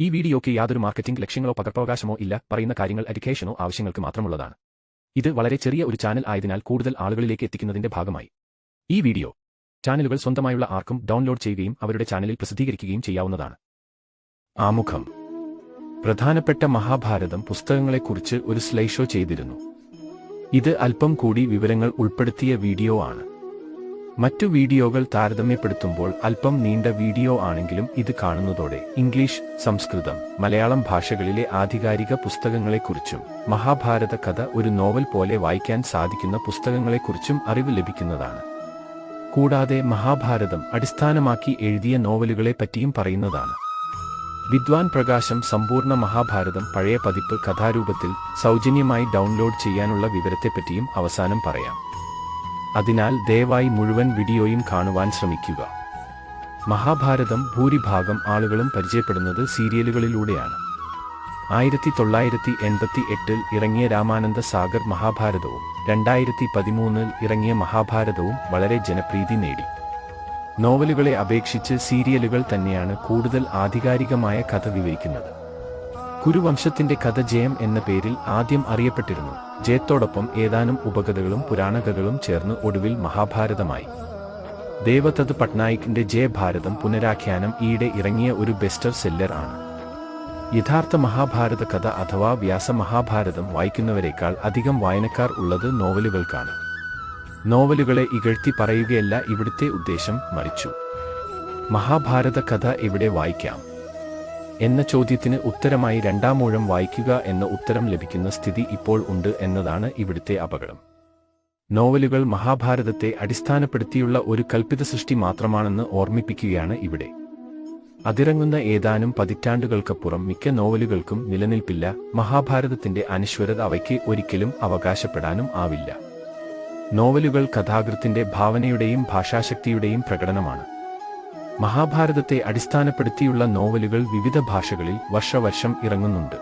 ഈ വീഡിയോയ്ക്ക് യാതൊരു മാർക്കറ്റിംഗ് ലക്ഷ്യങ്ങളോ പകർപ്പവകാശമോ ഇല്ല. പറയുന്ന കാര്യങ്ങൾ എഡ്യൂക്കേഷനോ ആവശ്യങ്ങൾക്ക് മാത്രമുള്ളതാണ്. ഇത് വളരെ ചെറിയ ഒരു ചാനൽ ആയതിനാൽ കൂടുതൽ ആളുകളിലേക്ക് എത്തിക്കുന്നതിന്റെ ഭാഗമായി. ഈ വീഡിയോ ചാനലുകൾ സ്വന്തമായുള്ള ആർക്കും ഡൗൺലോഡ് ചെയ്യുകയും അവരുടെ ചാനലിൽ പ്രസിദ്ധീകരിക്കുകയും ചെയ്യാവുന്നതാണ്. ആമുഖം. പ്രധാനപ്പെട്ട മഹാഭാരതം പുസ്തകങ്ങളെക്കുറിച്ച് ഒരു സ്ലൈഷോ ചെയ്തിരുന്നു. ഇത് അല്പം കൂടി വിവരങ്ങൾ ഉൾപ്പെടുത്തിയ വീഡിയോ ആണ്. മറ്റു വീഡിയോകൾ താരതമ്യപ്പെടുത്തുമ്പോൾ അല്പം നീണ്ട വീഡിയോ ആണെങ്കിലും ഇത് കാണുന്നതോടെ ഇംഗ്ലീഷ് സംസ്കൃതം മലയാളം ഭാഷകളിലെ ആധികാരിക പുസ്തകങ്ങളെക്കുറിച്ചും മഹാഭാരത കഥ ഒരു നോവൽ പോലെ വായിക്കാൻ സാധിക്കുന്ന പുസ്തകങ്ങളെക്കുറിച്ചും അറിവ് ലഭിക്കുന്നതാണ്. കൂടാതെ മഹാഭാരതം അടിസ്ഥാനമാക്കി എഴുതിയ നോവലുകളെ പറ്റിയും പറയുന്നതാണ്. വിദ്വാൻ പ്രകാശം സമ്പൂർണ മഹാഭാരതം പഴയ പതിപ്പ് കഥാരൂപത്തിൽ സൗജന്യമായി ഡൗൺലോഡ് ചെയ്യാനുള്ള വിവരത്തെപ്പറ്റിയും അവസാനം പറയാം. അതിനാൽ ദയവായി മുഴുവൻ വീഡിയോയും കാണുവാൻ ശ്രമിക്കുക. മഹാഭാരതം ഭൂരിഭാഗം ആളുകളും പരിചയപ്പെടുന്നത് സീരിയലുകളിലൂടെയാണ്. ആയിരത്തി തൊള്ളായിരത്തി എൺപത്തി എട്ടിൽ ഇറങ്ങിയ രാമാനന്ദ സാഗർ മഹാഭാരതവും രണ്ടായിരത്തി പതിമൂന്നിൽ ഇറങ്ങിയ മഹാഭാരതവും വളരെ ജനപ്രീതി നേടി. നോവലുകളെ അപേക്ഷിച്ച് സീരിയലുകൾ തന്നെയാണ് കൂടുതൽ ആധികാരികമായ കഥ വിവരിക്കുന്നത്. കുരുവംശത്തിന്റെ കഥ ജയം എന്ന പേരിൽ ആദ്യം അറിയപ്പെട്ടിരുന്നു. ജയത്തോടൊപ്പം ഏതാനും ഉപകഥകളും പുരാണകഥകളും ചേർന്ന് ഒടുവിൽ മഹാഭാരതമായി. ദേവതത് പട്നായിക്കിന്റെ ജയഭാരതം പുനരാഖ്യാനം ഈയിടെ ഇറങ്ങിയ ഒരു ബെസ്റ്റർ സെല്ലർ ആണ്. യഥാർത്ഥ മഹാഭാരത കഥ അഥവാ വ്യാസ മഹാഭാരതം വായിക്കുന്നവരെക്കാൾ അധികം വായനക്കാർ ഉള്ളത് നോവലുകൾക്കാണ്. നോവലുകളെ ഇകഴ്ത്തി പറയുകയല്ല ഇവിടുത്തെ ഉദ്ദേശം മറിച്ചു. മഹാഭാരത കഥ എവിടെ വായിക്കാം? എന്ന ചോദ്യത്തിന് ഉത്തരമായി രണ്ടാം രണ്ടാമൂഴം വായിക്കുക എന്ന ഉത്തരം ലഭിക്കുന്ന സ്ഥിതി ഇപ്പോൾ ഉണ്ട് എന്നതാണ് ഇവിടുത്തെ അപകടം. നോവലുകൾ മഹാഭാരതത്തെ അടിസ്ഥാനപ്പെടുത്തിയുള്ള ഒരു കൽപ്പിത സൃഷ്ടി മാത്രമാണെന്ന് ഓർമ്മിപ്പിക്കുകയാണ് ഇവിടെ. അതിറങ്ങുന്ന ഏതാനും പതിറ്റാണ്ടുകൾക്കപ്പുറം മിക്ക നോവലുകൾക്കും നിലനിൽപ്പില്ല മഹാഭാരതത്തിന്റെ അനശ്വരത അവയ്ക്ക് ഒരിക്കലും അവകാശപ്പെടാനും ആവില്ല. നോവലുകൾ കഥാകൃത്തിന്റെ ഭാവനയുടെയും ഭാഷാശക്തിയുടെയും പ്രകടനമാണ്. മഹാഭാരതത്തെ അടിസ്ഥാനപ്പെടുത്തിയുള്ള നോവലുകൾ വിവിധ ഭാഷകളിൽ വർഷവർഷം ഇറങ്ങുന്നുണ്ട്.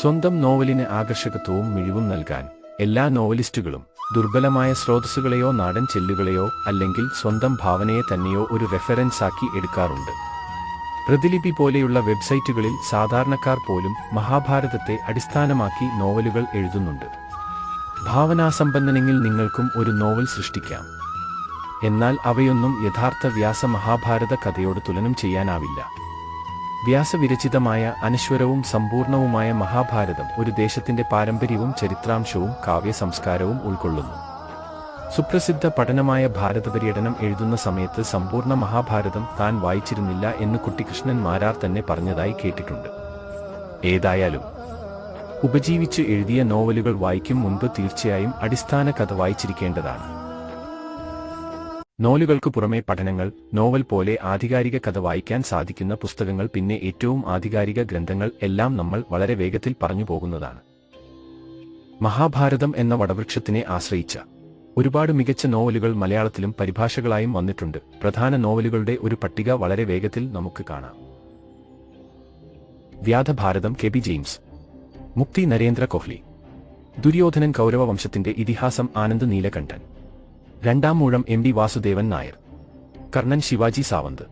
സ്വന്തം നോവലിന് ആകർഷകത്വവും മിഴിവും നൽകാൻ എല്ലാ നോവലിസ്റ്റുകളും ദുർബലമായ സ്രോതസ്സുകളെയോ നാടൻ ചെല്ലുകളെയോ അല്ലെങ്കിൽ സ്വന്തം ഭാവനയെ തന്നെയോ ഒരു റെഫറൻസാക്കി എടുക്കാറുണ്ട്. പ്രതിലിപി പോലെയുള്ള വെബ്സൈറ്റുകളിൽ സാധാരണക്കാർ പോലും മഹാഭാരതത്തെ അടിസ്ഥാനമാക്കി നോവലുകൾ എഴുതുന്നുണ്ട്. ഭാവനാസമ്പന്നനെങ്കിൽ നിങ്ങൾക്കും ഒരു നോവൽ സൃഷ്ടിക്കാം. എന്നാൽ അവയൊന്നും യഥാർത്ഥ വ്യാസ മഹാഭാരത കഥയോട് തുലനം ചെയ്യാനാവില്ല. വ്യാസവിരചിതമായ അനശ്വരവും സമ്പൂർണവുമായ മഹാഭാരതം ഒരു ദേശത്തിന്റെ പാരമ്പര്യവും ചരിത്രാംശവും കാവ്യ സംസ്കാരവും ഉൾക്കൊള്ളുന്നു. സുപ്രസിദ്ധ പഠനമായ ഭാരത പര്യടനം എഴുതുന്ന സമയത്ത് സമ്പൂർണ മഹാഭാരതം താൻ വായിച്ചിരുന്നില്ല എന്ന് കുട്ടികൃഷ്ണൻ മാരാർ തന്നെ പറഞ്ഞതായി കേട്ടിട്ടുണ്ട്. ഏതായാലും ഉപജീവിച്ച് എഴുതിയ നോവലുകൾ വായിക്കും മുൻപ് തീർച്ചയായും അടിസ്ഥാന കഥ വായിച്ചിരിക്കേണ്ടതാണ്. നോവലുകൾക്ക് പുറമെ പഠനങ്ങൾ നോവൽ പോലെ ആധികാരിക കഥ വായിക്കാൻ സാധിക്കുന്ന പുസ്തകങ്ങൾ പിന്നെ ഏറ്റവും ആധികാരിക ഗ്രന്ഥങ്ങൾ എല്ലാം നമ്മൾ വളരെ വേഗത്തിൽ പറഞ്ഞു പോകുന്നതാണ്. മഹാഭാരതം എന്ന വടവൃക്ഷത്തിനെ ആശ്രയിച്ച ഒരുപാട് മികച്ച നോവലുകൾ മലയാളത്തിലും പരിഭാഷകളായും വന്നിട്ടുണ്ട്. പ്രധാന നോവലുകളുടെ ഒരു പട്ടിക വളരെ വേഗത്തിൽ നമുക്ക് കാണാം. വ്യാധഭാരതം കെ ബി ജെയിംസ് മുക്തി നരേന്ദ്ര കോഹ്ലി ദുര്യോധനൻ കൗരവ വംശത്തിന്റെ ഇതിഹാസം Anand Neelakantan Randam Moozham M D Vasudevan Nair. Karnan Shivaji Sawant.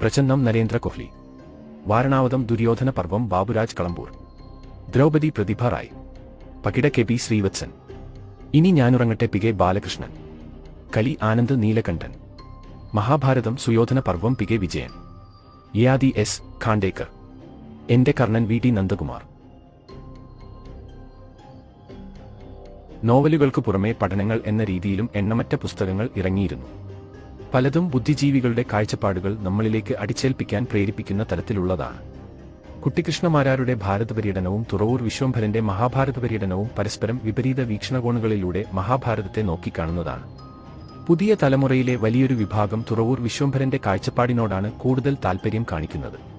Prachannam Narendra Kohli. Varanavatham Duryodhana Parvam Baburaj Kalampoor Draupadi Prathibha Ray. Pakida K P Sreevalsan. ഇനി ഞാനുറങ്ങട്ടെ P K Balakrishnan. Kali Anand Neelakantan. Mahabharatham Suyodhana Parvam P K Vijayan. യാദി S Khandekar. എന്റെ Karnan V T Nandakumar. നോവലുകൾക്ക് പുറമേ പഠനങ്ങൾ എന്ന രീതിയിലും എണ്ണമറ്റ പുസ്തകങ്ങൾ ഇറങ്ങിയിരുന്നു. പലതും ബുദ്ധിജീവികളുടെ കാഴ്ചപ്പാടുകൾ നമ്മളിലേക്ക് അടിച്ചേൽപ്പിക്കാൻ പ്രേരിപ്പിക്കുന്ന തരത്തിലുള്ളതാണ്. കുട്ടിക്കൃഷ്ണമാരാരുടെ ഭാരത പര്യടനവും തുറവൂർ വിശ്വംഭരന്റെ മഹാഭാരത പര്യടനവും പരസ്പരം വിപരീത വീക്ഷണകോണുകളിലൂടെ മഹാഭാരതത്തെ നോക്കിക്കാണുന്നതാണ്. പുതിയ തലമുറയിലെ വലിയൊരു വിഭാഗം തുറവൂർ വിശ്വംഭരന്റെ കാഴ്ചപ്പാടിനോടാണ് കൂടുതൽ താൽപര്യം കാണിക്കുന്നത്.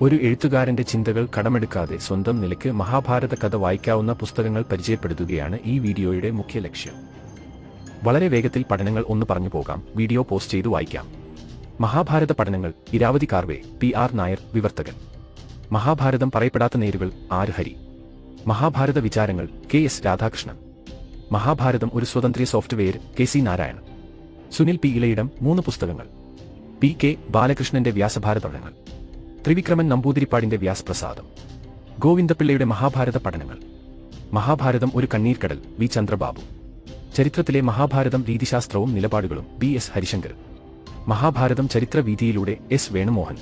ഒരു എഴുത്തുകാരന്റെ ചിന്തകൾ കടമെടുക്കാതെ സ്വന്തം നിലയ്ക്ക് മഹാഭാരത കഥ വായിക്കാവുന്ന പുസ്തകങ്ങൾ പരിചയപ്പെടുത്തുകയാണ് ഈ വീഡിയോയുടെ മുഖ്യ ലക്ഷ്യം. വളരെ വേഗത്തിൽ പഠനങ്ങൾ ഒന്ന് പറഞ്ഞു പോകാം. വീഡിയോ പോസ്റ്റ് ചെയ്തു വായിക്കാം. മഹാഭാരത പഠനങ്ങൾ ഇരാവതി കാർവേ പി ആർ നായർ വിവർത്തകൻ. മഹാഭാരതം പറയപ്പെടാത്ത നേരുകൾ ആര് ഹരി? മഹാഭാരത വിചാരങ്ങൾ കെ എസ് രാധാകൃഷ്ണൻ. മഹാഭാരതം ഒരു സ്വതന്ത്ര software K C Narayanan. Sunil P Ilayidam മൂന്ന് പുസ്തകങ്ങൾ. പി കെ ബാലകൃഷ്ണന്റെ വ്യാസഭാരത പഠനങ്ങൾ. ത്രിവിക്രമൻ നമ്പൂതിരിപ്പാടിന്റെ വ്യാസപ്രസാദം. ഗോവിന്ദപിള്ളയുടെ മഹാഭാരത പഠനങ്ങൾ. മഹാഭാരതം ഒരു കണ്ണീർക്കടൽ വി. ചന്ദ്രബാബു. ചരിത്രത്തിലെ മഹാഭാരതം രീതിശാസ്ത്രവും നിലപാടുകളും ബി എസ്. ഹരിശങ്കർ. മഹാഭാരതം ചരിത്രവീതിയിലൂടെ എസ്. വേണുമോഹൻ.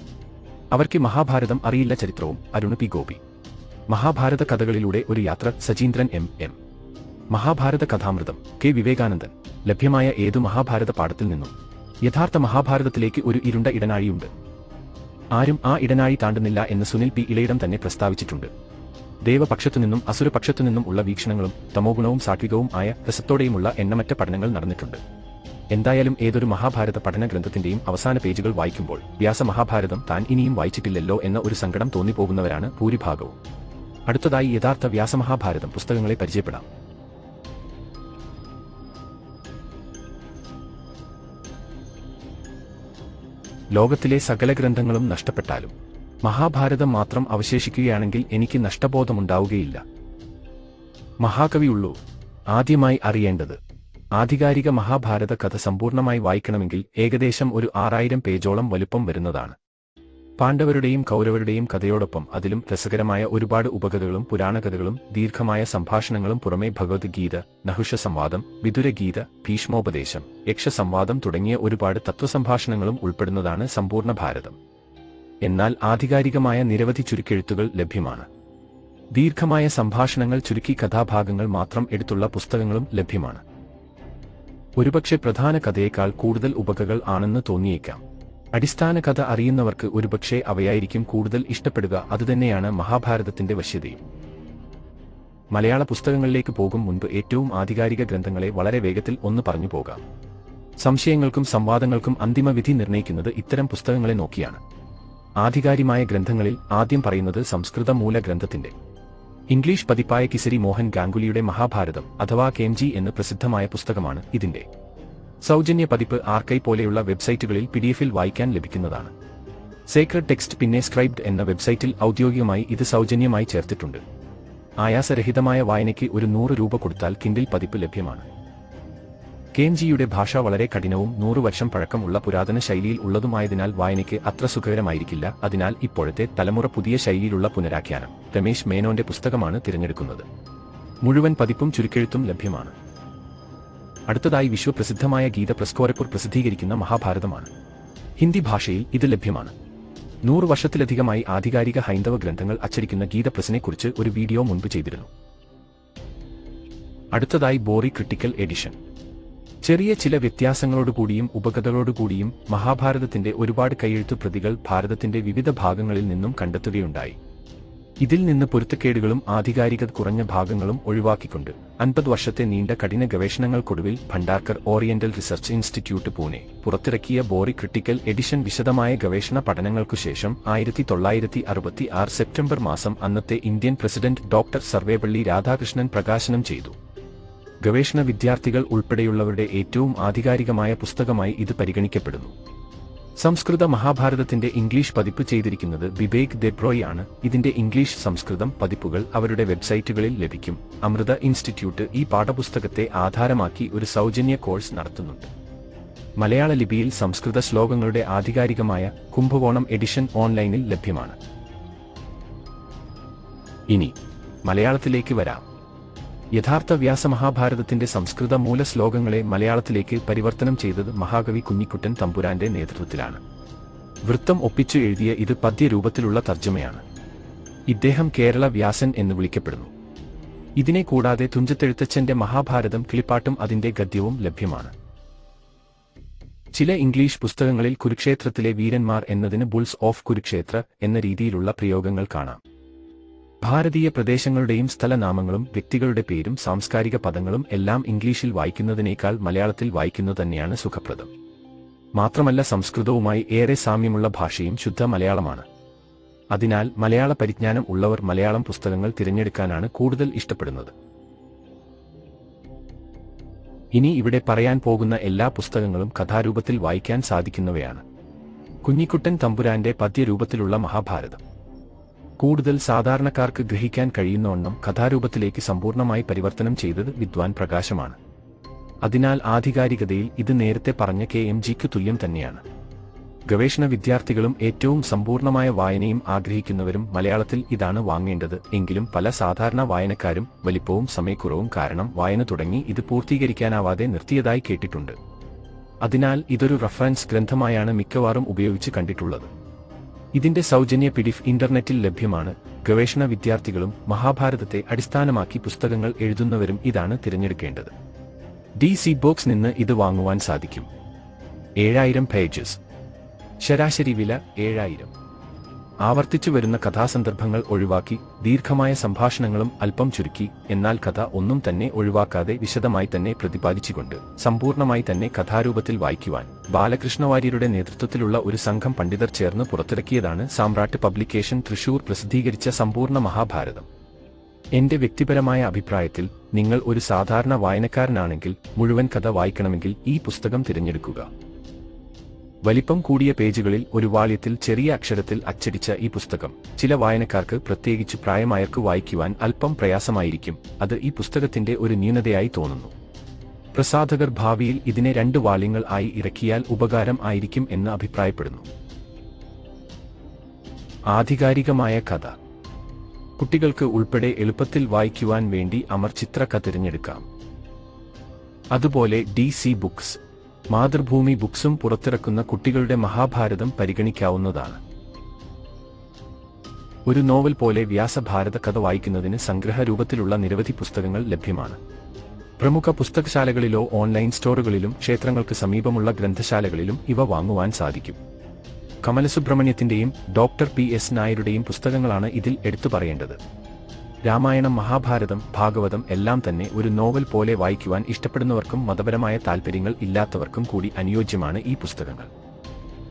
അവർക്ക് മഹാഭാരതം അറിയില്ല ചരിത്രവും അരുണ് പി. ഗോപി. മഹാഭാരത കഥകളിലൂടെ ഒരു യാത്ര Sajeendran M. M. Mahabharata കഥാമൃതം K. Vivekanandan. ലഭ്യമായ ഏതു മഹാഭാരത പാഠത്തിൽ നിന്നും? യഥാർത്ഥ മഹാഭാരതത്തിലേക്ക് ഒരു ഇരുണ്ട ഇടനാഴിയുണ്ട്. ആരും ആ ഇടനാഴി താണ്ടുന്നില്ല എന്ന് സുനിൽ പി ഇളയിടം തന്നെ പ്രസ്താവിച്ചിട്ടുണ്ട്. ദേവപക്ഷത്തുനിന്നും അസുരപക്ഷത്തുനിന്നും ഉള്ള വീക്ഷണങ്ങളും തമോഗുണവും സാത്വികവും ആയ രസത്തോടെയുമുള്ള എണ്ണമറ്റ പഠനങ്ങൾ നടന്നിട്ടുണ്ട്. എന്തായാലും ഏതൊരു മഹാഭാരത പഠന ഗ്രന്ഥത്തിന്റെയും അവസാന പേജുകൾ വായിക്കുമ്പോൾ വ്യാസമഹാഭാരതം താൻ ഇനിയും വായിച്ചിട്ടില്ലല്ലോ എന്ന ഒരു സങ്കടം തോന്നിപ്പോകുന്നവരാണ് ഭൂരിഭാഗവും. അടുത്തതായി യഥാർത്ഥ വ്യാസമഹാഭാരതം പുസ്തകങ്ങളെ പരിചയപ്പെടാം. ലോകത്തിലെ സകല ഗ്രന്ഥങ്ങളും നഷ്ടപ്പെട്ടാലും മഹാഭാരതം മാത്രം അവശേഷിക്കുകയാണെങ്കിൽ എനിക്ക് നഷ്ടബോധമുണ്ടാവുകയില്ല. മഹാകവിയുള്ളൂ ആദ്യമായി അറിയേണ്ടത്. ആധികാരിക മഹാഭാരത കഥ സമ്പൂർണമായി വായിക്കണമെങ്കിൽ ഏകദേശം ഒരു ആറായിരം പേജോളം വലുപ്പം വരുന്നതാണ്. പാണ്ഡവരുടെയും കൗരവരുടെയും കഥയോടൊപ്പം അതിലും രസകരമായ ഒരുപാട് ഉപകഥകളും പുരാണകഥകളും ദീർഘമായ സംഭാഷണങ്ങളും പുറമെ ഭഗവത്ഗീത നഹുഷ സംവാദം വിതുരഗീത ഭീഷ്മോപദേശം യക്ഷസംവാദം തുടങ്ങിയ ഒരുപാട് തത്വസംഭാഷണങ്ങളും ഉൾപ്പെടുന്നതാണ് സമ്പൂർണ ഭാരതം. എന്നാൽ ആധികാരികമായ നിരവധി ചുരുക്കെഴുത്തുകൾ ലഭ്യമാണ്. ദീർഘമായ സംഭാഷണങ്ങൾ ചുരുക്കി കഥാഭാഗങ്ങൾ മാത്രം എടുത്തുള്ള പുസ്തകങ്ങളും ലഭ്യമാണ്. ഒരുപക്ഷെ പ്രധാന കഥയേക്കാൾ കൂടുതൽ ഉപകകൾ ആണെന്ന് തോന്നിയേക്കാം. അടിസ്ഥാന കഥ അറിയുന്നവർക്ക് ഒരുപക്ഷെ അവയായിരിക്കും കൂടുതൽ ഇഷ്ടപ്പെടുക അതുതന്നെയാണ് മഹാഭാരതത്തിന്റെ വശ്യതയും. മലയാള പുസ്തകങ്ങളിലേക്ക് പോകും മുൻപ് ഏറ്റവും ആധികാരിക ഗ്രന്ഥങ്ങളെ വളരെ വേഗത്തിൽ ഒന്ന് പറഞ്ഞു പോകാം. സംശയങ്ങൾക്കും സംവാദങ്ങൾക്കും അന്തിമ വിധി നിർണയിക്കുന്നത് ഇത്തരം പുസ്തകങ്ങളെ നോക്കിയാണ്. ആധികാരികമായ ഗ്രന്ഥങ്ങളിൽ ആദ്യം പറയുന്നത് സംസ്കൃത മൂലഗ്രന്ഥത്തിന്റെ ഇംഗ്ലീഷ് പതിപ്പായ കിസരി മോഹൻ ഗാംഗുലിയുടെ മഹാഭാരതം അഥവാ കെംജി എന്ന് പ്രസിദ്ധമായ പുസ്തകമാണ് ഇതിന്റെ. സൗജന്യ പതിപ്പ് ആർക്കൈ പോലെയുള്ള വെബ്സൈറ്റുകളിൽ പി ഡി എഫിൽ വായിക്കാൻ ലഭിക്കുന്നതാണ്. സേക്രഡ് ടെക്സ്റ്റ് പിന്നെ സ്ക്രൈബ്ഡ് എന്ന വെബ്സൈറ്റിൽ ഔദ്യോഗികമായി ഇത് സൗജന്യമായി ചേർത്തിട്ടുണ്ട്. ആയാസരഹിതമായ വായനയ്ക്ക് ഒരു നൂറ് രൂപ കൊടുത്താൽ കിൻഡിൽ പതിപ്പ് ലഭ്യമാണ്. കേൻജിയുടെ ഭാഷ വളരെ കഠിനവും നൂറു വർഷം പഴക്കമുള്ള പുരാതന ശൈലിയിൽ ഉള്ളതുമായതിനാൽ വായനയ്ക്ക് അത്ര സുഖകരമായിരിക്കില്ല. അതിനാൽ ഇപ്പോഴത്തെ തലമുറ പുതിയ ശൈലിയിലുള്ള പുനരാഖ്യാനം. രമേശ് മേനോന്റെ പുസ്തകമാണ് തിരഞ്ഞെടുക്കുന്നത്. മുഴുവൻ പതിപ്പും ചുരുക്കെഴുത്തും ലഭ്യമാണ്. അടുത്തതായി വിശ്വപ്രസിദ്ധമായ ഗീത പ്രസ്കോരപ്പൂർ പ്രസിദ്ധീകരിക്കുന്ന മഹാഭാരതമാണ്. ഹിന്ദി ഭാഷയിൽ ഇത് ലഭ്യമാണ്. നൂറ് വർഷത്തിലധികമായി ആധികാരിക ഹൈന്ദവ ഗ്രന്ഥങ്ങൾ അച്ചടിക്കുന്ന ഗീത പ്രസിനെക്കുറിച്ച് ഒരു വീഡിയോ മുൻപ് ചെയ്തിരുന്നു. അടുത്തതായി ബോറി ക്രിട്ടിക്കൽ എഡിഷൻ. ചെറിയ ചില വ്യത്യാസങ്ങളോടുകൂടിയും ഉപകഥകളോടുകൂടിയും മഹാഭാരതത്തിന്റെ ഒരുപാട് കൈയെഴുത്തു പ്രതികൾ ഭാരതത്തിന്റെ വിവിധ ഭാഗങ്ങളിൽ നിന്നും കണ്ടെത്തുകയുണ്ടായി. ഇതിൽ നിന്ന് പൊരുത്തക്കേടുകളും ആധികാരിക കുറഞ്ഞ ഭാഗങ്ങളും ഒഴിവാക്കിക്കൊണ്ട് അൻപത് വർഷത്തെ നീണ്ട കഠിന ഗവേഷണങ്ങൾക്കൊടുവിൽ Bhandarkar oriental research institute Pune പുറത്തിറക്കിയ ബോറി ക്രിട്ടിക്കൽ എഡിഷൻ വിശദമായ ഗവേഷണ പഠനങ്ങൾക്കു ശേഷം ആയിരത്തി തൊള്ളായിരത്തി അറുപത്തി ആറ് സെപ്റ്റംബർ മാസം അന്നത്തെ Indian president doctor Sarvepalli Radhakrishnan പ്രകാശനം ചെയ്തു. ഗവേഷണ വിദ്യാർത്ഥികൾ ഉൾപ്പെടെയുള്ളവരുടെ ഏറ്റവും ആധികാരികമായ പുസ്തകമായി ഇത് പരിഗണിക്കപ്പെടുന്നു. സംസ്കൃത മഹാഭാരതത്തിന്റെ ഇംഗ്ലീഷ് പതിപ്പ് ചെയ്തിരിക്കുന്നത് ബിബേക് ദെബ്രോയ് ആണ്. ഇതിന്റെ ഇംഗ്ലീഷ് സംസ്കൃതം പതിപ്പുകൾ അവരുടെ വെബ്സൈറ്റുകളിൽ ലഭിക്കും. അമൃത ഇൻസ്റ്റിറ്റ്യൂട്ട് ഈ പാഠപുസ്തകത്തെ ആധാരമാക്കി ഒരു സൗജന്യ കോഴ്സ് നടത്തുന്നുണ്ട്. മലയാള ലിപിയിൽ സംസ്കൃത ശ്ലോകങ്ങളുടെ ആധികാരികമായ കുംഭകോണം എഡിഷൻ ഓൺലൈനിൽ ലഭ്യമാണ്. ഇനി മലയാളത്തിലേക്ക് വരാം. യഥാർത്ഥ വ്യാസമഹാഭാരതത്തിന്റെ സംസ്കൃത മൂല ശ്ലോകങ്ങളെ മലയാളത്തിലേക്ക് പരിവർത്തനം ചെയ്തത് മഹാകവി കുഞ്ഞിക്കുട്ടൻ തമ്പുരാന്റെ നേതൃത്വത്തിലാണ്. വൃത്തം ഒപ്പിച്ചു എഴുതിയ ഇത് പദ്യരൂപത്തിലുള്ള തർജമയാണ്. ഇദ്ദേഹം കേരള വ്യാസൻ എന്ന് വിളിക്കപ്പെടുന്നു. ഇതിനെ കൂടാതെ തുഞ്ചത്തെഴുത്തച്ഛന്റെ മഹാഭാരതം കിളിപ്പാട്ടും അതിന്റെ ഗദ്യവും ലഭ്യമാണ്. ചില ഇംഗ്ലീഷ് പുസ്തകങ്ങളിൽ കുരുക്ഷേത്രത്തിലെ വീരന്മാർ എന്നതിന് ബുൾസ് ഓഫ് കുരുക്ഷേത്ര എന്ന രീതിയിലുള്ള പ്രയോഗങ്ങൾ കാണാം. ഭാരതീയ പ്രദേശങ്ങളുടെയും സ്ഥലനാമങ്ങളും വ്യക്തികളുടെ പേരും സാംസ്കാരിക പദങ്ങളും എല്ലാം ഇംഗ്ലീഷിൽ വായിക്കുന്നതിനേക്കാൾ മലയാളത്തിൽ വായിക്കുന്നത് തന്നെയാണ് സുഖപ്രദം. മാത്രമല്ല സംസ്കൃതവുമായി ഏറെ സാമ്യമുള്ള ഭാഷയും ശുദ്ധ മലയാളമാണ്. അതിനാൽ മലയാള പരിജ്ഞാനം ഉള്ളവർ മലയാളം പുസ്തകങ്ങൾ തിരഞ്ഞെടുക്കാനാണ് കൂടുതൽ ഇഷ്ടപ്പെടുന്നത്. ഇനി ഇവിടെ പറയാൻ പോകുന്ന എല്ലാ പുസ്തകങ്ങളും കഥാരൂപത്തിൽ വായിക്കാൻ സാധിക്കുന്നവയാണ്. കുഞ്ഞിക്കുട്ടൻ തമ്പുരാന്റെ പദ്യരൂപത്തിലുള്ള മഹാഭാരതം. കൂടുതൽ സാധാരണക്കാർക്ക് ഗ്രഹിക്കാൻ കഴിയുന്ന ഒണ്ണം കഥാരൂപത്തിലേക്ക് സമ്പൂർണമായി പരിവർത്തനം ചെയ്തത് വിദ്വാൻ പ്രകാശമാണ്. അതിനാൽ ആധികാരികതയിൽ ഇത് നേരത്തെ പറഞ്ഞ കെ എം ജിക്ക് തുല്യം തന്നെയാണ്. ഗവേഷണ വിദ്യാർത്ഥികളും ഏറ്റവും സമ്പൂർണമായ വായനയും ആഗ്രഹിക്കുന്നവരും മലയാളത്തിൽ ഇതാണ് വാങ്ങേണ്ടത്. എങ്കിലും പല സാധാരണ വായനക്കാരും വലിപ്പവും സമയക്കുറവും കാരണം വായന തുടങ്ങി ഇത് പൂർത്തീകരിക്കാനാവാതെ നിർത്തിയതായി കേട്ടിട്ടുണ്ട്. അതിനാൽ ഇതൊരു റഫറൻസ് ഗ്രന്ഥമായാണ് മിക്കവാറും ഉപയോഗിച്ച് കണ്ടിട്ടുള്ളത്. ഇതിന്റെ സൗജന്യ പിഡിഫ് ഇന്റർനെറ്റിൽ ലഭ്യമാണ്. ഗവേഷണ വിദ്യാർത്ഥികളും മഹാഭാരതത്തെ അടിസ്ഥാനമാക്കി പുസ്തകങ്ങൾ എഴുതുന്നവരും ഇതാണ് തിരഞ്ഞെടുക്കേണ്ടത്. ഡി സി ബോക്സ് നിന്ന് ഇത് വാങ്ങുവാൻ സാധിക്കും. ഏഴായിരം പേജസ് ശരാശരി വില ഏഴായിരം. ആവർത്തിച്ചു വരുന്ന കഥാസന്ദർഭങ്ങൾ ഒഴിവാക്കി ദീർഘമായ സംഭാഷണങ്ങളും അല്പം ചുരുക്കി എന്നാൽ കഥ ഒന്നും തന്നെ ഒഴിവാക്കാതെ വിശദമായി തന്നെ പ്രതിപാദിച്ചുകൊണ്ട് സമ്പൂർണമായി തന്നെ കഥാരൂപത്തിൽ വായിക്കുവാൻ ബാലകൃഷ്ണവാര്യരുടെ നേതൃത്വത്തിലുള്ള ഒരു സംഘം പണ്ഡിതർ ചേർന്ന് പുറത്തിറക്കിയതാണ് സാമ്രാട്ട് പബ്ലിക്കേഷൻ തൃശൂർ പ്രസിദ്ധീകരിച്ച സമ്പൂർണ മഹാഭാരതം. എന്റെ വ്യക്തിപരമായ അഭിപ്രായത്തിൽ നിങ്ങൾ ഒരു സാധാരണ വായനക്കാരനാണെങ്കിൽ മുഴുവൻ കഥ വായിക്കണമെങ്കിൽ ഈ പുസ്തകം തിരഞ്ഞെടുക്കുക. വലിപ്പം കൂടിയ പേജുകളിൽ ഒരു വാള്യത്തിൽ ചെറിയ അക്ഷരത്തിൽ അച്ചടിച്ച ഈ പുസ്തകം ചില വായനക്കാർക്ക് പ്രത്യേകിച്ച് പ്രായമായർക്ക് വായിക്കുവാൻ അല്പം പ്രയാസമായിരിക്കും. അത് ഈ പുസ്തകത്തിന്റെ ഒരു ന്യൂനതയായി തോന്നുന്നു. പ്രസാധകർ ഭാവിയിൽ ഇതിനെ രണ്ട് വാള്യങ്ങൾ ആയി ഇറക്കിയാൽ ഉപകാരം ആയിരിക്കും എന്ന് അഭിപ്രായപ്പെടുന്നു. ആധികാരികമായ കഥ. കുട്ടികൾക്ക് ഉൾപ്പെടെ എളുപ്പത്തിൽ വായിക്കുവാൻ വേണ്ടി അമർ ചിത്രക തിരഞ്ഞെടുക്കാം. അതുപോലെ ഡി സി ബുക്സ് മാതൃഭൂമി ബുക്സും പുറത്തിറക്കുന്ന കുട്ടികളുടെ മഹാഭാരതം പരിഗണിക്കാവുന്നതാണ്. ഒരു നോവൽ പോലെ വ്യാസഭാരത കഥ വായിക്കുന്നതിന് സംഗ്രഹ രൂപത്തിലുള്ള നിരവധി പുസ്തകങ്ങൾ ലഭ്യമാണ്. പ്രമുഖ പുസ്തകശാലകളിലോ ഓൺലൈൻ സ്റ്റോറുകളിലും ക്ഷേത്രങ്ങൾക്ക് സമീപമുള്ള ഗ്രന്ഥശാലകളിലും ഇവ വാങ്ങുവാൻ സാധിക്കും. കമലസുബ്രഹ്മണ്യത്തിന്റെയും ഡോക്ടർ പി എസ് നായരുടെയും പുസ്തകങ്ങളാണ് ഇതിൽ എടുത്തു പറയേണ്ടത്. രാമായണം മഹാഭാരതം ഭാഗവതം എല്ലാം തന്നെ ഒരു നോവൽ പോലെ വായിക്കുവാൻ ഇഷ്ടപ്പെടുന്നവർക്കും മതപരമായ താൽപ്പര്യങ്ങൾ ഇല്ലാത്തവർക്കും കൂടി അനുയോജ്യമാണ് ഈ പുസ്തകങ്ങൾ.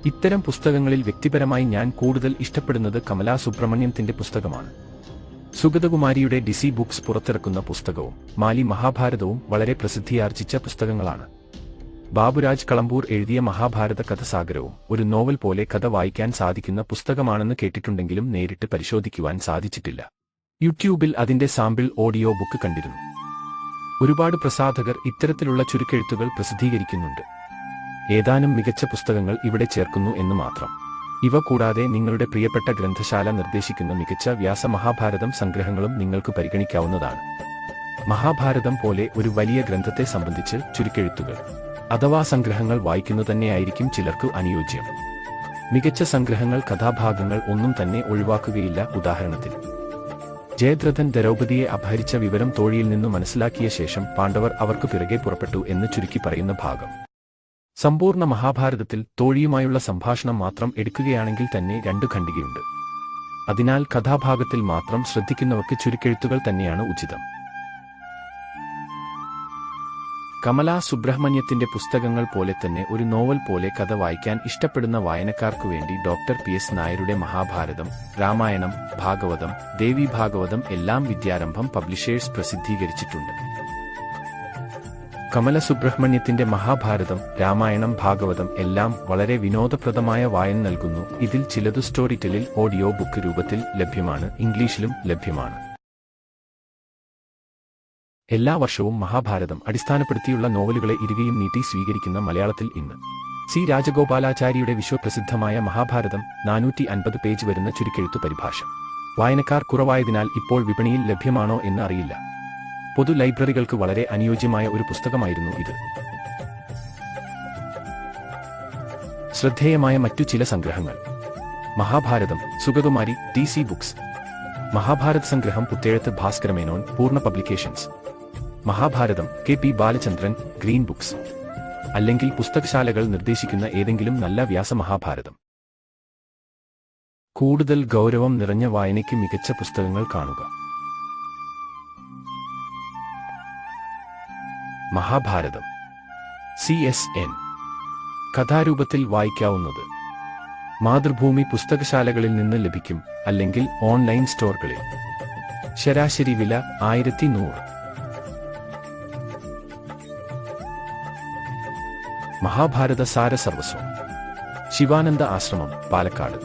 ഇത്തരം പുസ്തകങ്ങളിൽ വ്യക്തിപരമായി ഞാൻ കൂടുതൽ ഇഷ്ടപ്പെടുന്നത് കമലാ സുബ്രഹ്മണ്യത്തിന്റെ പുസ്തകമാണ്. സുഗതകുമാരിയുടെ ഡിസി ബുക്സ് പുറത്തിറക്കുന്ന പുസ്തകവും മാലി മഹാഭാരതവും വളരെ പ്രസിദ്ധിയാർജിച്ച പുസ്തകങ്ങളാണ്. ബാബുരാജ് കളമ്പൂർ എഴുതിയ മഹാഭാരത കഥസാഗരവും ഒരു നോവൽ പോലെ കഥ വായിക്കാൻ സാധിക്കുന്ന പുസ്തകമാണെന്ന് കേട്ടിട്ടുണ്ടെങ്കിലും നേരിട്ട് പരിശോധിക്കുവാൻ സാധിച്ചിട്ടില്ല. യൂട്യൂബിൽ അതിന്റെ സാമ്പിൾ ഓഡിയോ ബുക്ക് കണ്ടിരുന്നു. ഒരുപാട് പ്രസാധകർ ഇത്തരത്തിലുള്ള ചുരുക്കെഴുത്തുകൾ പ്രസിദ്ധീകരിക്കുന്നുണ്ട്. ഏതാനും മികച്ച പുസ്തകങ്ങൾ ഇവിടെ ചേർക്കുന്നു എന്ന് മാത്രം. ഇവ കൂടാതെ നിങ്ങളുടെ പ്രിയപ്പെട്ട ഗ്രന്ഥശാല നിർദ്ദേശിക്കുന്ന മികച്ച വ്യാസ മഹാഭാരതം സംഗ്രഹങ്ങളും നിങ്ങൾക്ക് പരിഗണിക്കാവുന്നതാണ്. മഹാഭാരതം പോലെ ഒരു വലിയ ഗ്രന്ഥത്തെ സംബന്ധിച്ച് ചുരുക്കെഴുത്തുകൾ അഥവാ സംഗ്രഹങ്ങൾ വായിക്കുന്നു തന്നെയായിരിക്കും ചിലർക്ക് അനുയോജ്യം. മികച്ച സംഗ്രഹങ്ങൾ കഥാഭാഗങ്ങൾ ഒന്നും തന്നെ ഒഴിവാക്കുകയില്ല. ഉദാഹരണത്തിന് ജയദ്രഥൻ ദ്രൗപതിയെ അപഹരിച്ച വിവരം തോഴിയിൽ നിന്നു മനസ്സിലാക്കിയ ശേഷം പാണ്ഡവർ അവർക്ക് പിറകെ പുറപ്പെട്ടു എന്ന് ചുരുക്കി പറയുന്ന ഭാഗം. സമ്പൂർണ മഹാഭാരതത്തിൽ തോഴിയുമായുള്ള സംഭാഷണം മാത്രം എടുക്കുകയാണെങ്കിൽ തന്നെ രണ്ടു ഖണ്ഡികയുണ്ട്. അതിനാൽ കഥാഭാഗത്തിൽ മാത്രം ശ്രദ്ധിക്കുന്നവർക്ക് ചുരുക്കെഴുത്തുകൾ തന്നെയാണ് ഉചിതം. കമലാ സുബ്രഹ്മണ്യത്തിന്റെ പുസ്തകങ്ങൾ പോലെ തന്നെ ഒരു നോവൽ പോലെ കഥ വായിക്കാൻ ഇഷ്ടപ്പെടുന്ന വായനക്കാർക്കു വേണ്ടി ഡോക്ടർ പി എസ് നായരുടെ മഹാഭാരതം രാമായണം ഭാഗവതം ദേവി ഭാഗവതം എല്ലാം വിദ്യാരംഭം പബ്ലിഷേഴ്സ് പ്രസിദ്ധീകരിച്ചിട്ടുണ്ട്. കമല സുബ്രഹ്മണ്യത്തിന്റെ മഹാഭാരതം രാമായണം ഭാഗവതം എല്ലാം വളരെ വിനോദപ്രദമായ വായന നൽകുന്നു. ഇതിൽ ചിലതു സ്റ്റോറി ഓഡിയോ ബുക്ക് രൂപത്തിൽ ലഭ്യമാണ് ഇംഗ്ലീഷിലും ലഭ്യമാണ്. എല്ലാ വർഷവും മഹാഭാരതം അടിസ്ഥാനപ്പെടുത്തിയുള്ള നോവലുകളെ ഇരുകയും നീട്ടി സ്വീകരിക്കുന്ന മലയാളത്തിൽ ഇന്ന്. സി. രാജഗോപാലാചാരിയുടെ വിശ്വപ്രസിദ്ധമായ മഹാഭാരതം നാനൂറ്റി അൻപത് പേജ് വരുന്ന ചുരുക്കെഴുത്തു പരിഭാഷ. വായനക്കാർ കുറവായതിനാൽ ഇപ്പോൾ വിപണിയിൽ ലഭ്യമാണോ എന്ന് അറിയില്ല. പൊതു ലൈബ്രറികൾക്ക് വളരെ അനുയോജ്യമായ ഒരു പുസ്തകമായിരുന്നു ഇത്. ശ്രദ്ധേയമായ മറ്റു ചില സംഗ്രഹങ്ങൾ. Mahabharatham Sugathakumari D C books. Mahabharat സംഗ്രഹം Puthezhath Bhaskaramenon Poorna publications. Mahabharatham K P Balachandran green books. അല്ലെങ്കിൽ പുസ്തകശാലകൾ നിർദ്ദേശിക്കുന്ന ഏതെങ്കിലും നല്ല വ്യാസ മഹാഭാരതം. കൂടുതൽ ഗൗരവം നിറഞ്ഞ വായനയ്ക്ക് മികച്ച പുസ്തകങ്ങൾ കാണുക. മഹാഭാരതം. C S N. കഥാരൂപത്തിൽ വായിക്കാവുന്നത്. മാതൃഭൂമി പുസ്തകശാലകളിൽ നിന്ന് ലഭിക്കും അല്ലെങ്കിൽ ഓൺലൈൻ സ്റ്റോറുകളിൽ. ശരാശരി വില ആയിരത്തി നൂറ്. മഹാഭാരത സാരസർവസ്വം ശിവാനന്ദ ആശ്രമം പാലക്കാട്.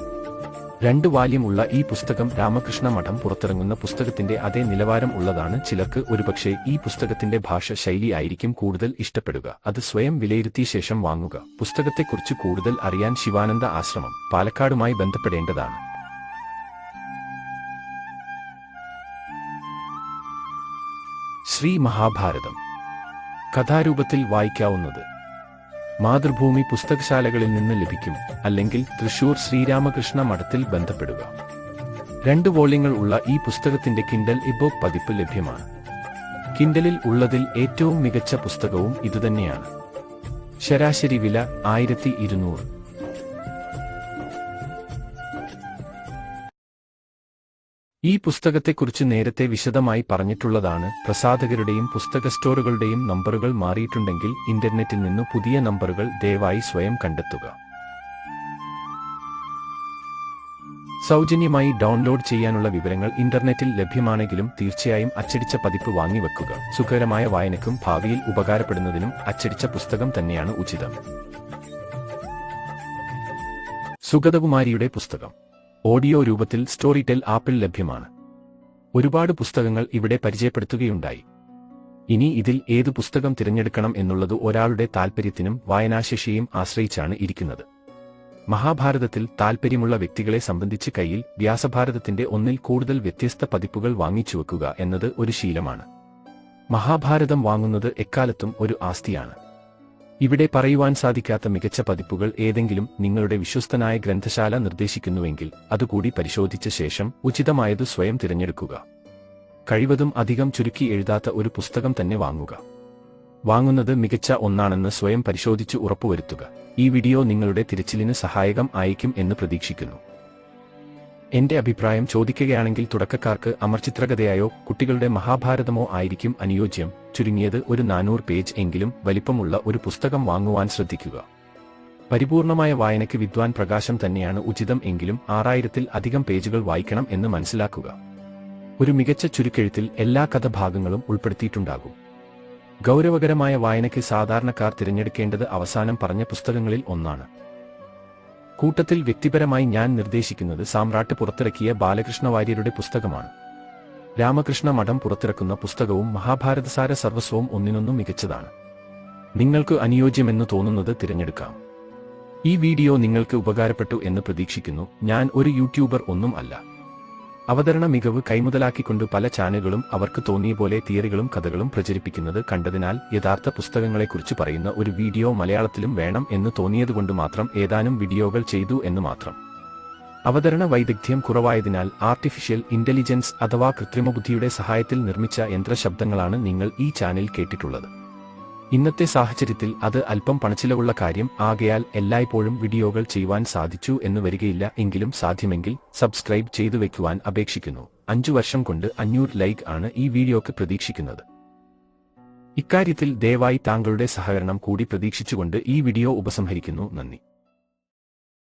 രണ്ട് വാല്യമുള്ള ഈ പുസ്തകം രാമകൃഷ്ണ മഠം പുറത്തിറങ്ങുന്ന പുസ്തകത്തിന്റെ അതേ നിലവാരം ഉള്ളതാണ് ചിലർക്ക് ഒരുപക്ഷെ ഈ പുസ്തകത്തിന്റെ ഭാഷ ശൈലി ആയിരിക്കും കൂടുതൽ ഇഷ്ടപ്പെടുക. അത് സ്വയം വിലയിരുത്തിയ ശേഷം വാങ്ങുക. പുസ്തകത്തെക്കുറിച്ച് കൂടുതൽ അറിയാൻ ശിവാനന്ദ ആശ്രമം പാലക്കാടുമായി ബന്ധപ്പെടേണ്ടതാണ്. ശ്രീ മഹാഭാരതം കഥാരൂപത്തിൽ വായിക്കാവുന്നത് മാതൃഭൂമി പുസ്തകശാലകളിൽ നിന്ന് ലഭിക്കും അല്ലെങ്കിൽ തൃശൂർ ശ്രീരാമകൃഷ്ണ മഠത്തിൽ ബന്ധപ്പെടുക. രണ്ട് വോള്യങ്ങൾ ഉള്ള ഈ പുസ്തകത്തിന്റെ കിൻഡൽ ഇബോക് പതിപ്പ് ലഭ്യമാണ്. കിൻഡലിൽ ഉള്ളതിൽ ഏറ്റവും മികച്ച പുസ്തകവും ഇതുതന്നെയാണ്. ശരാശരി വില ആയിരത്തി ഈ പുസ്തകത്തെക്കുറിച്ച് നേരത്തെ വിശദമായി പറഞ്ഞിട്ടുള്ളതാണ് പ്രസാധകരുടെയും പുസ്തക സ്റ്റോറുകളുടെയും നമ്പറുകൾ മാറിയിട്ടുണ്ടെങ്കിൽ ഇന്റർനെറ്റിൽ നിന്ന് പുതിയ നമ്പറുകൾ ദയവായി സ്വയം കണ്ടെത്തുക. സൗജന്യമായി ഡൗൺലോഡ് ചെയ്യാനുള്ള വിവരങ്ങൾ ഇന്റർനെറ്റിൽ ലഭ്യമാണെങ്കിലും തീർച്ചയായും അച്ചടിച്ച പതിപ്പ് വാങ്ങിവെക്കുക സുഖകരമായ വായനയ്ക്കും ഭാവിയിൽ ഉപകാരപ്പെടുന്നതിനും അച്ചടിച്ച പുസ്തകം തന്നെയാണ് ഉചിതം. സുഗതകുമാരിയുടെ പുസ്തകം. ഓഡിയോ രൂപത്തിൽ സ്റ്റോറി ടെൽ ആപ്പിൽ ലഭ്യമാണ്. ഒരുപാട് പുസ്തകങ്ങൾ ഇവിടെ പരിചയപ്പെടുത്തുകയുണ്ടായി. ഇനി ഇതിൽ ഏത് പുസ്തകം തിരഞ്ഞെടുക്കണം എന്നുള്ളത് ഒരാളുടെ താൽപ്പര്യത്തിനും വായനാശേഷിയും ആശ്രയിച്ചാണ് ഇരിക്കുന്നത്. മഹാഭാരതത്തിൽ താൽപ്പര്യമുള്ള വ്യക്തികളെ സംബന്ധിച്ച് കയ്യിൽ വ്യാസഭാരതത്തിന്റെ ഒന്നിൽ കൂടുതൽ വ്യത്യസ്ത പതിപ്പുകൾ വാങ്ങിച്ചു വെക്കുക എന്നത് ഒരു ശീലമാണ്. മഹാഭാരതം വാങ്ങുന്നത് എക്കാലത്തും ഒരു ആസ്തിയാണ്. ഇവിടെ പറയുവാൻ സാധിക്കാത്ത മികച്ച പതിപ്പുകൾ ഏതെങ്കിലും നിങ്ങളുടെ വിശ്വസ്തനായ ഗ്രന്ഥശാല നിർദ്ദേശിക്കുന്നുവെങ്കിൽ അതുകൂടി പരിശോധിച്ച ശേഷം ഉചിതമായത് സ്വയം തിരഞ്ഞെടുക്കുക. കഴിവതും അധികം ചുരുക്കി എഴുതാത്ത ഒരു പുസ്തകം തന്നെ വാങ്ങുക. വാങ്ങുന്നത് മികച്ച ഒന്നാണെന്ന് സ്വയം പരിശോധിച്ച് ഉറപ്പുവരുത്തുക. ഈ വീഡിയോ നിങ്ങളുടെ തിരച്ചിലിന് സഹായകം ആയിരിക്കും എന്ന് പ്രതീക്ഷിക്കുന്നു. എന്റെ അഭിപ്രായം ചോദിക്കുകയാണെങ്കിൽ തുടക്കക്കാർക്ക് അമർചിത്രകഥയായോ കുട്ടികളുടെ മഹാഭാരതമോ ആയിരിക്കും അനുയോജ്യം. ചുരുങ്ങിയത് ഒരു നാനൂറ് പേജ് എങ്കിലും വലിപ്പമുള്ള ഒരു പുസ്തകം വാങ്ങുവാൻ ശ്രദ്ധിക്കുക. പരിപൂർണമായ വായനയ്ക്ക് വിദ്വാൻ പ്രകാശം തന്നെയാണ് ഉചിതം എങ്കിലും ആറായിരത്തിൽ അധികം പേജുകൾ വായിക്കണം എന്ന് മനസ്സിലാക്കുക. ഒരു മികച്ച ചുരുക്കെഴുത്തിൽ എല്ലാ കഥഭാഗങ്ങളും ഉൾപ്പെടുത്തിയിട്ടുണ്ടാകും. ഗൗരവകരമായ വായനയ്ക്ക് സാധാരണക്കാർ തിരഞ്ഞെടുക്കേണ്ടത് അവസാനം പറഞ്ഞ പുസ്തകങ്ങളിൽ ഒന്നാണ്. കൂട്ടത്തിൽ വ്യക്തിപരമായി ഞാൻ നിർദ്ദേശിക്കുന്നത് സാമ്രാട്ട് പുറത്തിറക്കിയ ബാലകൃഷ്ണ വാര്യരുടെ പുസ്തകമാണ്. രാമകൃഷ്ണ മഠം പുറത്തിറക്കുന്ന പുസ്തകവും മഹാഭാരതസാര സർവസ്വവും ഒന്നിനൊന്നും മികച്ചതാണ്. നിങ്ങൾക്ക് അനുയോജ്യമെന്ന് തോന്നുന്നത് തിരഞ്ഞെടുക്കാം. ഈ വീഡിയോ നിങ്ങൾക്ക് ഉപകാരപ്പെട്ടു എന്ന് പ്രതീക്ഷിക്കുന്നു. ഞാൻ ഒരു യൂട്യൂബർ ഒന്നും അല്ല. അവതരണ മികവ് കൈമുതലാക്കിക്കൊണ്ട് പല ചാനലുകളും അവർക്ക് തോന്നിയ പോലെ തിയറികളും കഥകളും പ്രചരിപ്പിക്കുന്നത് കണ്ടതിനാൽ യഥാർത്ഥ പുസ്തകങ്ങളെക്കുറിച്ച് പറയുന്ന ഒരു വീഡിയോ മലയാളത്തിലും വേണം എന്ന് തോന്നിയതുകൊണ്ട് മാത്രം ഏതാനും വീഡിയോകൾ ചെയ്തു എന്ന് മാത്രം. അവതരണ വൈദഗ്ധ്യം കുറവായതിനാൽ ആർട്ടിഫിഷ്യൽ ഇന്റലിജൻസ് അഥവാ കൃത്രിമബുദ്ധിയുടെ സഹായത്തിൽ നിർമ്മിച്ച യന്ത്രശബ്ദങ്ങളാണ് നിങ്ങൾ ഈ ചാനൽ കേട്ടിട്ടുള്ളത്. ഇന്നത്തെ സാഹചര്യത്തിൽ അത് അല്പം പണച്ചിലവുള്ള കാര്യം ആകയാൽ എല്ലായ്പ്പോഴും വീഡിയോകൾ ചെയ്യുവാൻ സാധിച്ചു എന്ന് വരികയില്ല എങ്കിലും സാധ്യമെങ്കിൽ സബ്സ്ക്രൈബ് ചെയ്തു വെക്കുവാൻ അപേക്ഷിക്കുന്നു. അഞ്ചു വർഷം കൊണ്ട് അഞ്ഞൂറ് ലൈക്ക് ആണ് ഈ വീഡിയോക്ക് പ്രതീക്ഷിക്കുന്നത്. ഇക്കാര്യത്തിൽ ദയവായി താങ്കളുടെ സഹകരണം കൂടി പ്രതീക്ഷിച്ചുകൊണ്ട് ഈ വീഡിയോ ഉപസംഹരിക്കുന്നു. നന്ദി.